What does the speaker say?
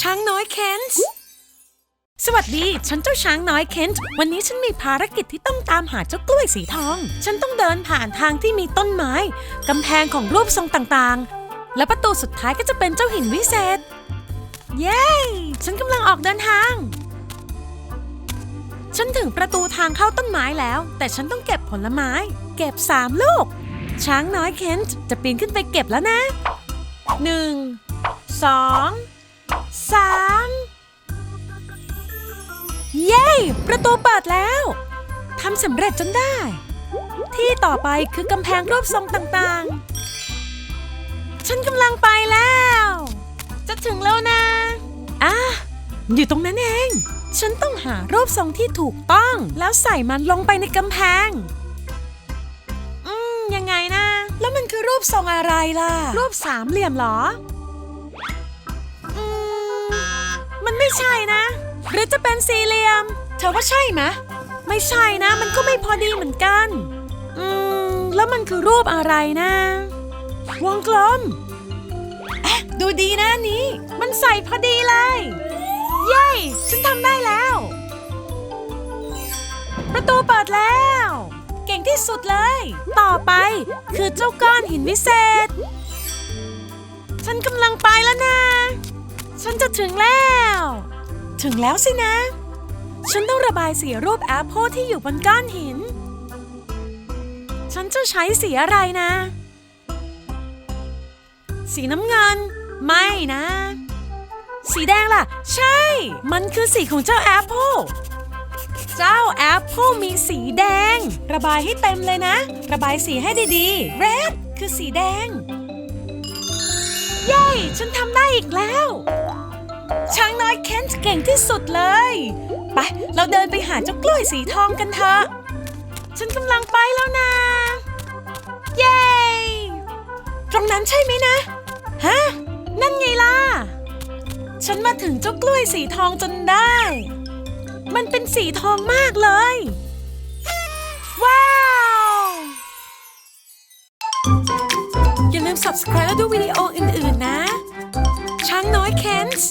ช้างน้อยเคนส์สวัสดี ฉันเจ้าช้างน้อยเคนส์วันนี้ฉันมีภารกิจที่ต้องตามหาเจ้ากล้วยสีทอง ฉันต้องเดินผ่านทางที่มีต้นไม้ กำแพงของรูปทรงต่างๆ และประตูสุดท้ายก็จะเป็นเจ้าหินวิเศษ เย้ ฉันกำลังออกเดินทาง ฉันถึงประตูทางเข้าต้นไม้แล้ว แต่ฉันต้องเก็บผลไม้ เก็บสามลูก ช้างน้อยเคนส์จะปีนขึ้นไปเก็บแล้วนะ หนึ่งสองสามเย้ ประตูเปิดแล้วทำสำเร็จจนได้ ที่ต่อไปคือกำแพงรูปทรงต่างๆ ฉันกำลังไปแล้ว จะถึงแล้วนะอะอยู่ตรงนั้นเอง ฉันต้องหารูปทรงที่ถูกต้องแล้วใส่มันลงไปในกำแพง รูปทรงอะไรล่ะ รูปสามเหลี่ยมเหรออืมมันไม่ใช่นะ หรือจะเป็นสี่เหลี่ยม เธอว่าใช่ไหมะไม่ใช่นะ มันก็ไม่พอดีเหมือนกัน อืม แล้วมันคือรูปอะไรนะ วงกลมเอ๊ะดูดีนะอันนี้ มันใส่พอดีเลย เย้ ฉันทำได้แล้ว ประตูเปิดแล้วเก่ง ที่สุดเลย ต่อไปคือเจ้าก้อนหินวิเศษ ฉันกำลังไปแล้วนะ ฉันจะถึงแล้ว ถึงแล้วสินะ ฉันต้องระบายสีรูปแอปเปิลที่อยู่บนก้อนหิน ฉันจะใช้สีอะไรนะ สีน้ำเงิน ไม่นะ สีแดงล่ะ ใช่ มันคือสีของเจ้าแอปเปิลเจ้าแอปเปิลมี ระบายให้เต็มเลยนะ ระบายสีให้ดีๆ red คือสีแดง เย้ ฉันทำได้อีกแล้ว ช้างน้อยเคนเก่งที่สุดเลย ไป เราเดินไปหาเจ้ากล้วยสีทองกันเถอะ ฉันกำลังไปแล้วนะ เย้ ตรงนั้นใช่ไหมนะ ฮะ นั่นไงล่ะ ฉันมาถึงเจ้ากล้วยสีทองจนได้ มันเป็นสีทองมากเลย ม subscribe และดูวิดีโออื่น ๆ นะ ช้างน้อยเคนส์